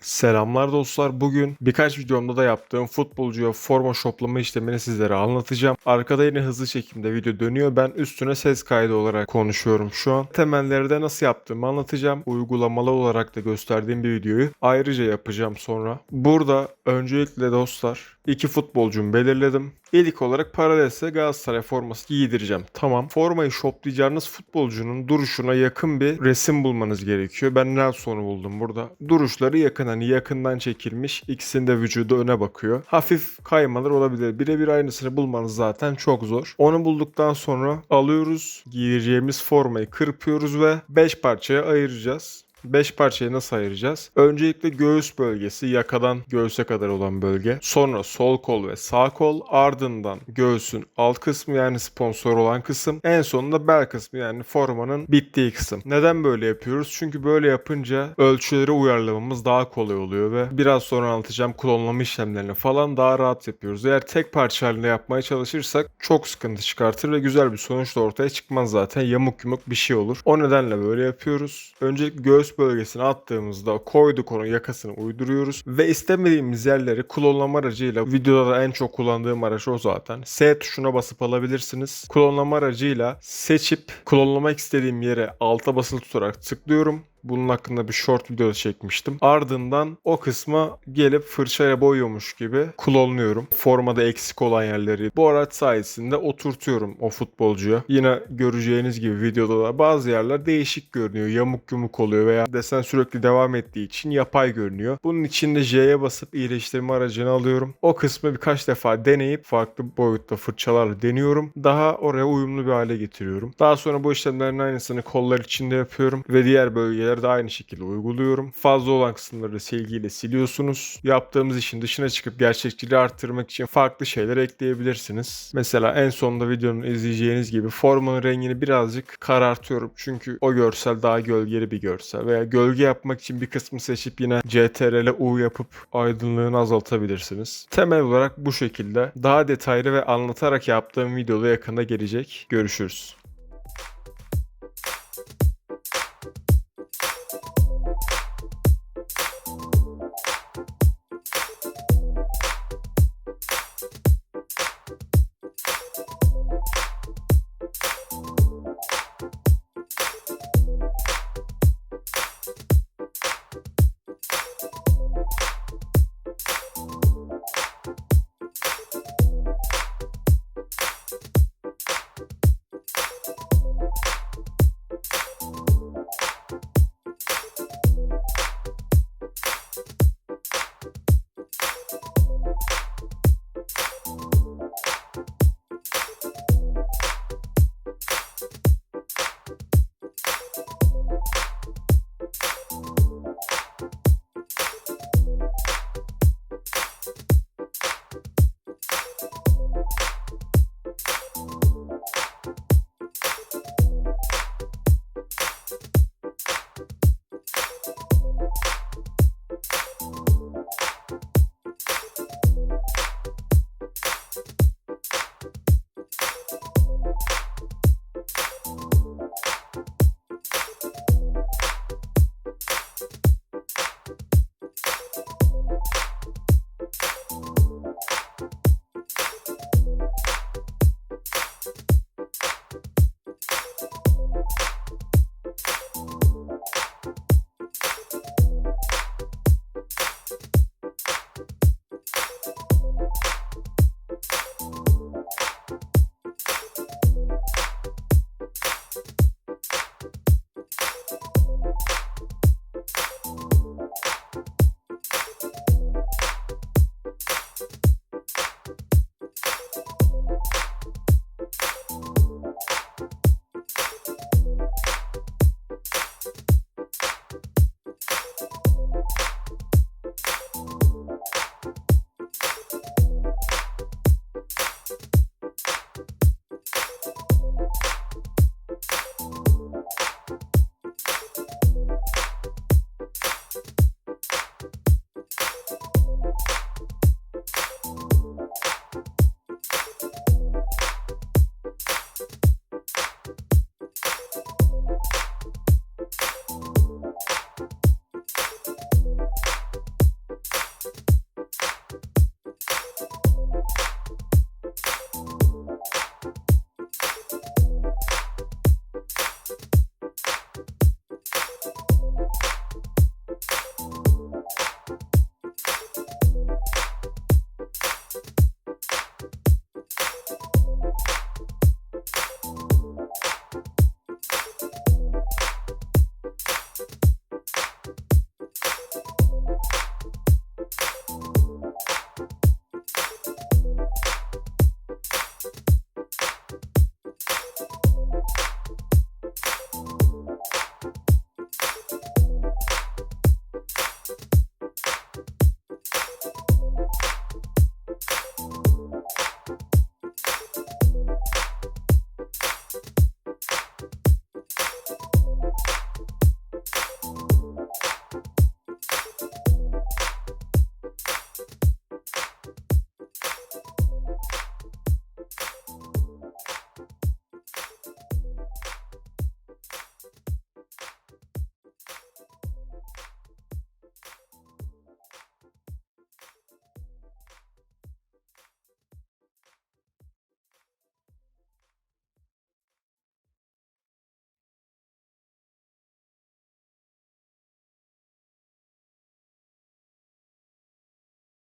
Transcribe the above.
Selamlar dostlar. Bugün birkaç videomda da yaptığım futbolcuya forma shoplama işlemini sizlere anlatacağım. Arkada yine hızlı çekimde video dönüyor. Ben üstüne ses kaydı olarak konuşuyorum şu an. Temelleri de nasıl yaptığımı anlatacağım. Uygulamalı olarak da gösterdiğim bir videoyu ayrıca yapacağım sonra. Burada öncelikle dostlar iki futbolcumu belirledim. İlk olarak Parades'e Galatasaray forması giydireceğim. Tamam. Formayı shoplayacağınız futbolcunun duruşuna yakın bir resim bulmanız gerekiyor. Ben Nelson'u buldum burada. Duruşları yakın hani yakından çekilmiş. İkisinin de vücudu öne bakıyor. Hafif kaymalar olabilir. Birebir aynısını bulmanız zaten çok zor. Onu bulduktan sonra alıyoruz. Giyeceğimiz formayı kırpıyoruz ve 5 parçaya ayıracağız. 5 parçayı nasıl ayıracağız? Öncelikle göğüs bölgesi, yakadan göğüse kadar olan bölge. Sonra sol kol ve sağ kol. Ardından göğsün alt kısmı yani sponsor olan kısım. En sonunda bel kısmı yani formanın bittiği kısım. Neden böyle yapıyoruz? Çünkü böyle yapınca ölçüleri uyarlamamız daha kolay oluyor ve biraz sonra anlatacağım klonlama işlemlerini falan daha rahat yapıyoruz. Eğer tek parça halinde yapmaya çalışırsak çok sıkıntı çıkartır ve güzel bir sonuç da ortaya çıkmaz zaten. Yamuk yumuk bir şey olur. O nedenle böyle yapıyoruz. Öncelikle göğüs bölgesine attığımızda koyduk onu yakasını uyduruyoruz ve istemediğimiz yerleri klonlama aracıyla videoda da en çok kullandığım araç o zaten. S tuşuna basıp alabilirsiniz. Klonlama aracıyla seçip klonlamak istediğim yere alta basılı tutarak tıklıyorum. Bunun hakkında bir short video çekmiştim. Ardından o kısma gelip fırçayla boyuyormuş gibi klonluyorum. Formada eksik olan yerleri bu araç sayesinde oturtuyorum o futbolcuya. Yine göreceğiniz gibi videoda da bazı yerler değişik görünüyor. Yamuk yumuk oluyor veya desen sürekli devam ettiği için yapay görünüyor. Bunun için de J'ye basıp iyileştirme aracını alıyorum. O kısmı birkaç defa deneyip farklı boyutta fırçalarla deniyorum. Daha oraya uyumlu bir hale getiriyorum. Daha sonra bu işlemlerin aynısını kollar içinde yapıyorum ve diğer bölgeler de aynı şekilde uyguluyorum. Fazla olan kısımları silgiyle siliyorsunuz. Yaptığımız işin dışına çıkıp gerçekçiliği arttırmak için farklı şeyler ekleyebilirsiniz. Mesela en sonunda videonun izleyeceğiniz gibi formanın rengini birazcık karartıyorum. Çünkü o görsel daha gölgeli bir görsel. Veya gölge yapmak için bir kısmı seçip yine CTRL U yapıp aydınlığını azaltabilirsiniz. Temel olarak bu şekilde. Daha detaylı ve anlatarak yaptığım videoda yakında gelecek. Görüşürüz.